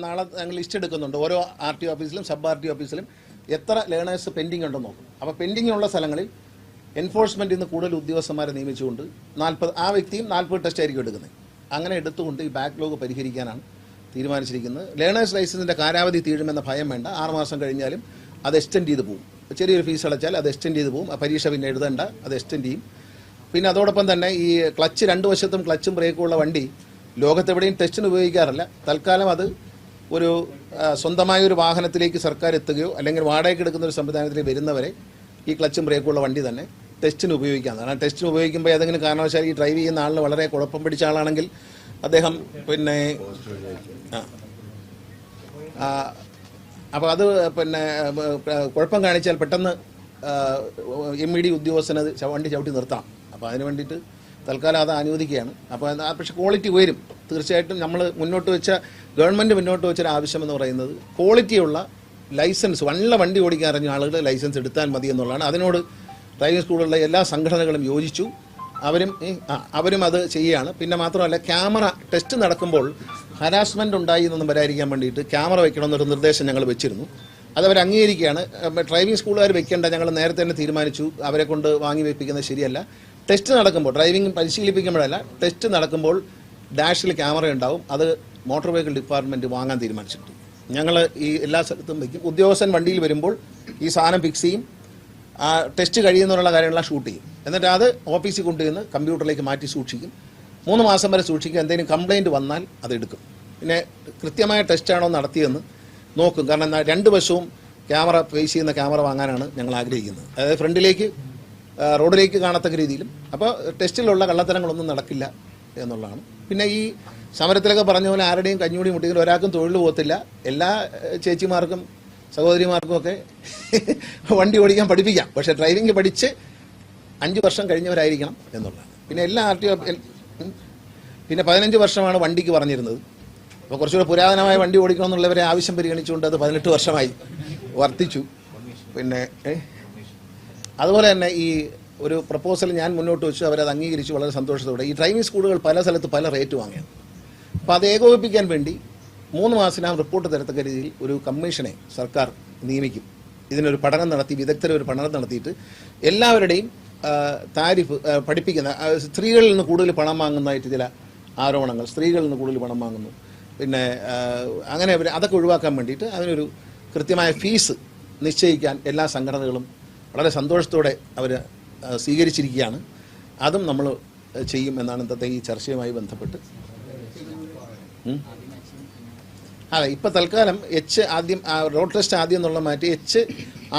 നാളെ ഞങ്ങൾ ലിസ്റ്റ് എടുക്കുന്നുണ്ട്. ഓരോ ആർ ടി ഓഫീസിലും സബ് ആർ ടി ഓഫീസിലും എത്ര ലേണേഴ്സ് പെൻഡിംഗ് ഉണ്ടെന്ന് നോക്കും. അപ്പോൾ പെൻഡിംഗ് ഉള്ള സ്ഥലങ്ങളിൽ എൻഫോഴ്സ്മെന്റിൽ നിന്ന് കൂടുതൽ ഉദ്യോഗസ്ഥന്മാരെ നിയമിച്ചുകൊണ്ട് നാൽപ്പത് ആ വ്യക്തിയും നാൽപ്പത് ടെസ്റ്റ് ആയിരിക്കും എടുക്കുന്നത്. അങ്ങനെ എടുത്തുകൊണ്ട് ഈ ബാക്ക്ലോഗ് പരിഹരിക്കാനാണ് തീരുമാനിച്ചിരിക്കുന്നത്. ലേണേഴ്സ് ലൈസൻസിന്റെ കാലാവധി തീഴുമെന്ന ഭയം വേണ്ട. ആറുമാസം കഴിഞ്ഞാലും അത് എക്സ്റ്റെൻഡ് ചെയ്ത് പോകും. ചെറിയൊരു ഫീസ് അടച്ചാൽ അത് എക്സ്റ്റെൻഡ് ചെയ്ത് പോകും. ആ പരീക്ഷ പിന്നെ എഴുതേണ്ട അത് എക്സ്റ്റെൻഡ് ചെയ്യും. പിന്നെ അതോടൊപ്പം തന്നെ ഈ ക്ലച്ച് രണ്ട് വശത്തും ക്ലച്ചും ബ്രേക്കും ഉള്ള വണ്ടി ലോകത്തെവിടെയും ടെസ്റ്റിന് ഉപയോഗിക്കാറില്ല. തൽക്കാലം അത് ഒരു സ്വന്തമായ ഒരു വാഹനത്തിലേക്ക് സർക്കാർ എത്തുകയോ അല്ലെങ്കിൽ വാടകയ്ക്ക് എടുക്കുന്ന ഒരു സംവിധാനത്തിലേക്ക് വരുന്നവരെ ഈ ക്ലച്ചും ബ്രേക്കും ഉള്ള വണ്ടി തന്നെ ടെസ്റ്റിന് ഉപയോഗിക്കാവുന്നതാണ്. ടെസ്റ്റിന് ഉപയോഗിക്കുമ്പോൾ ഏതെങ്കിലും കാരണവശാൽ ഈ ഡ്രൈവ് ചെയ്യുന്ന ആളിന് വളരെ കുഴപ്പം പിടിച്ച ആളാണെങ്കിൽ അദ്ദേഹം പിന്നെ അപ്പോൾ അത് പിന്നെ കുഴപ്പം കാണിച്ചാൽ പെട്ടെന്ന് എം ഇ ഡി ഉദ്യോഗസ്ഥനത് വണ്ടി ചവിട്ടി നിർത്താം. അപ്പോൾ അതിന് വേണ്ടിയിട്ട് തൽക്കാലം അത് അനുവദിക്കുകയാണ്. അപ്പോൾ പക്ഷേ ക്വാളിറ്റി ഉയരും. തീർച്ചയായിട്ടും നമ്മൾ മുന്നോട്ട് വെച്ച ഗവൺമെന്റ് മുന്നോട്ട് വെച്ചൊരു ആവശ്യമെന്ന് പറയുന്നത് ക്വാളിറ്റിയുള്ള ലൈസൻസ് വള്ള വണ്ടി ഓടിക്കാൻ അറിഞ്ഞ ആളുകൾ ലൈസൻസ് എടുത്താൽ മതി എന്നുള്ളതാണ്. അതിനോട് ഡ്രൈവിംഗ് സ്കൂളുള്ള എല്ലാ സംഘടനകളും യോജിച്ചു. അവരും അവരും അത് ചെയ്യുകയാണ്. പിന്നെ മാത്രമല്ല ക്യാമറ ടെസ്റ്റ് നടക്കുമ്പോൾ ഹരാസ്മെന്റ് ഉണ്ടായി എന്നൊന്നും വരാതിരിക്കാൻ വേണ്ടിയിട്ട് ക്യാമറ വെക്കണമെന്നൊരു നിർദ്ദേശം ഞങ്ങൾ വെച്ചിരുന്നു. അത് അവർ അംഗീകരിക്കുകയാണ്. ഡ്രൈവിംഗ് സ്കൂളുകാർ വെക്കേണ്ട ഞങ്ങൾ നേരത്തെ തന്നെ തീരുമാനിച്ചു. അവരെ കൊണ്ട് വാങ്ങി വെപ്പിക്കുന്നത് ശരിയല്ല. ടെസ്റ്റ് നടക്കുമ്പോൾ ഡ്രൈവിംഗ് പരിശീലിപ്പിക്കുമ്പോഴല്ല ടെസ്റ്റ് നടക്കുമ്പോൾ ഡാഷിൽ ക്യാമറ ഉണ്ടാവും. അത് മോട്ടോർ വെഹിക്കിൾ ഡിപ്പാർട്ട്മെന്റ് വാങ്ങാൻ തീരുമാനിച്ചിട്ടുണ്ട്. ഞങ്ങൾ ഈ എല്ലാ സ്ഥലത്തും വയ്ക്കും ഉദ്യോഗസ്ഥൻ വണ്ടിയിൽ വരുമ്പോൾ ഈ സാധനം ഫിക്സ് ചെയ്യും. ആ ടെസ്റ്റ് കഴിയുന്നുള്ള കാര്യങ്ങളെല്ലാം ഷൂട്ട് ചെയ്യും. എന്നിട്ട് അത് ഓഫീസിൽ കൊണ്ടുവന്ന് കമ്പ്യൂട്ടറിലേക്ക് മാറ്റി സൂക്ഷിക്കും. മൂന്ന് മാസം വരെ സൂക്ഷിക്കും. എന്തെങ്കിലും കംപ്ലൈന്റ് വന്നാൽ അതെടുക്കും പിന്നെ കൃത്യമായ ടെസ്റ്റാണോ നടത്തിയെന്ന് നോക്കും. കാരണം രണ്ട് വശവും ക്യാമറ ഫേസ് ചെയ്യുന്ന ക്യാമറ വാങ്ങാനാണ് ഞങ്ങൾ ആഗ്രഹിക്കുന്നത്. അതായത് ഫ്രണ്ടിലേക്ക് റോഡിലേക്ക് കാണത്തക്ക രീതിയിലും. അപ്പോൾ ടെസ്റ്റിലുള്ള കള്ളത്തരങ്ങളൊന്നും നടക്കില്ല. എന്നുള്ളതാണ്. പിന്നെ ഈ സമരത്തിലൊക്കെ പറഞ്ഞ പോലെ ആരുടെയും കഞ്ഞൂടി മുട്ടിക്കൽ ഒരാൾക്കും തൊഴിൽ പോകത്തില്ല. എല്ലാ ചേച്ചിമാർക്കും സഹോദരിമാർക്കും ഒക്കെ വണ്ടി ഓടിക്കാൻ പഠിപ്പിക്കാം. പക്ഷേ ഡ്രൈവിംഗ് പഠിച്ച് അഞ്ച് വർഷം കഴിഞ്ഞവരായിരിക്കണം എന്നുള്ളതാണ്. പിന്നെ എല്ലാ ആർ ടി പിന്നെ പതിനഞ്ച് വർഷമാണ് വണ്ടിക്ക് പറഞ്ഞിരുന്നത്. അപ്പോൾ കുറച്ചുകൂടെ പുരാതനമായ വണ്ടി ഓടിക്കണം എന്നുള്ളവരെ ആവശ്യം പരിഗണിച്ചുകൊണ്ട് അത് പതിനെട്ട് വർഷമായി വർദ്ധിച്ചു പിന്നെ അതുപോലെ തന്നെ ഈ ഒരു പ്രപ്പോസൽ ഞാൻ മുന്നോട്ട് വെച്ചു അവരത് അംഗീകരിച്ചു വളരെ സന്തോഷത്തോടെ. ഈ ഡ്രൈവിംഗ് സ്കൂളുകൾ പല സ്ഥലത്ത് പല റേറ്റ് വാങ്ങിയാണ് അപ്പോൾ അത് ഏകോപിപ്പിക്കാൻ വേണ്ടി മൂന്ന് മാസത്തിനകം റിപ്പോർട്ട് തരത്തക്ക രീതിയിൽ ഒരു കമ്മീഷനെ സർക്കാർ നിയമിക്കും. ഇതിനൊരു പഠനം നടത്തി വിദഗ്ധരെ ഒരു പഠനം നടത്തിയിട്ട് എല്ലാവരുടെയും താരിഫ് പഠിപ്പിക്കുന്ന സ്ത്രീകളിൽ നിന്ന് കൂടുതൽ പണം വാങ്ങുന്നതായിട്ട് ചില ആരോപണങ്ങൾ സ്ത്രീകളിൽ നിന്ന് കൂടുതൽ പണം വാങ്ങുന്നു. പിന്നെ അങ്ങനെ അതൊക്കെ ഒഴിവാക്കാൻ വേണ്ടിയിട്ട് അതിനൊരു കൃത്യമായ ഫീസ് നിശ്ചയിക്കാൻ എല്ലാ സംഘടനകളും വളരെ സന്തോഷത്തോടെ അവർ സ്വീകരിച്ചിരിക്കുകയാണ്. അതും നമ്മൾ ചെയ്യും എന്നാണ് ഇന്നത്തെ ഈ ചർച്ചയുമായി ബന്ധപ്പെട്ട്. അതെ ഇപ്പം തൽക്കാലം എച്ച് ആദ്യം റോഡ് ടെസ്റ്റ് ആദ്യം എന്നുള്ള മാറ്റി എച്ച്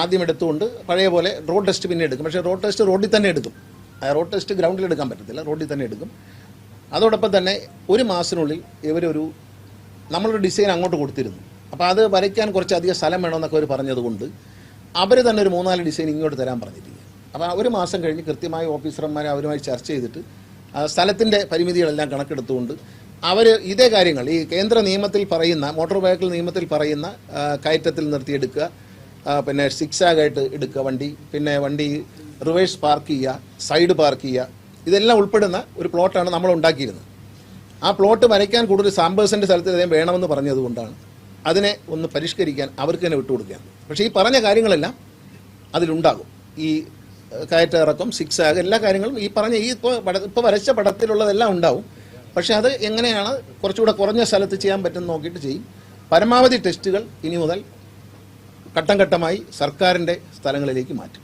ആദ്യം എടുത്തുകൊണ്ട് പഴയ പോലെ റോഡ് ടെസ്റ്റ് പിന്നെ എടുക്കും. പക്ഷേ റോഡ് ടെസ്റ്റ് റോഡിൽ തന്നെ എടുക്കും. റോഡ് ടെസ്റ്റ് ഗ്രൗണ്ടിൽ എടുക്കാൻ പറ്റത്തില്ല. റോഡിൽ തന്നെ എടുക്കും. അതോടൊപ്പം തന്നെ ഒരു മാസത്തിനുള്ളിൽ ഇവരൊരു നമ്മളൊരു ഡിസൈൻ അങ്ങോട്ട് കൊടുത്തിരുന്നു. അപ്പോൾ അത് വരയ്ക്കാൻ കുറച്ചധികം സ്ഥലം വേണമെന്നൊക്കെ അവർ പറഞ്ഞതുകൊണ്ട് അവർ തന്നെ ഒരു മൂന്നാൽ ഡിസൈൻ ഇങ്ങോട്ട് തരാൻ പറഞ്ഞിരിക്കുക അപ്പോൾ ഒരു മാസം കഴിഞ്ഞ് കൃത്യമായി ഓഫീസർമാരെ അവരുമായി ചർച്ച ചെയ്തിട്ട് സ്ഥലത്തിന്റെ പരിമിതികളെല്ലാം കണക്കെടുത്തുകൊണ്ട് അവർ ഇതേ കാര്യങ്ങൾ ഈ കേന്ദ്ര നിയമത്തിൽ പറയുന്ന മോട്ടോർ വെഹിക്കിൾ നിയമത്തിൽ പറയുന്ന കയറ്റത്തിൽ നിർത്തിയെടുക്കുക പിന്നെ സിക്സ് ആയിട്ട് എടുക്കുക വണ്ടി പിന്നെ വണ്ടി റിവേഴ്സ് പാർക്ക് ചെയ്യുക സൈഡ് പാർക്ക് ചെയ്യുക ഇതെല്ലാം ഉൾപ്പെടുന്ന ഒരു പ്ലോട്ടാണ് നമ്മൾ ഉണ്ടാക്കിയിരുന്നത്. ആ പ്ലോട്ട് വരയ്ക്കാൻ കൂടുതൽ സാമ്പേഴ്സിന്റെ സ്ഥലത്ത് അദ്ദേഹം വേണമെന്ന് പറഞ്ഞതുകൊണ്ടാണ് അതിനെ ഒന്ന് പരിഷ്കരിക്കാൻ അവർക്ക് തന്നെ വിട്ടുകൊടുക്കുകയാണ്. പക്ഷേ ഈ പറഞ്ഞ കാര്യങ്ങളെല്ലാം അതിലുണ്ടാകും. ഈ ഏഹ്, കയറ്റ ഇറക്കം സിക്സ് ആഗ് എല്ലാ കാര്യങ്ങളും ഈ പറഞ്ഞ ഈ ഇപ്പോൾ ഇപ്പോൾ വരച്ച പടത്തിലുള്ളതെല്ലാം ഉണ്ടാവും. പക്ഷേ അത് എങ്ങനെയാണ് കുറച്ചുകൂടെ കുറഞ്ഞ സ്ഥലത്ത് ചെയ്യാൻ പറ്റുമെന്ന് നോക്കിയിട്ട് ചെയ്യും. പരമാവധി ടെസ്റ്റുകൾ ഇനി മുതൽ ഘട്ടം ഘട്ടമായി സർക്കാരിന്റെ സ്ഥലങ്ങളിലേക്ക് മാറ്റും.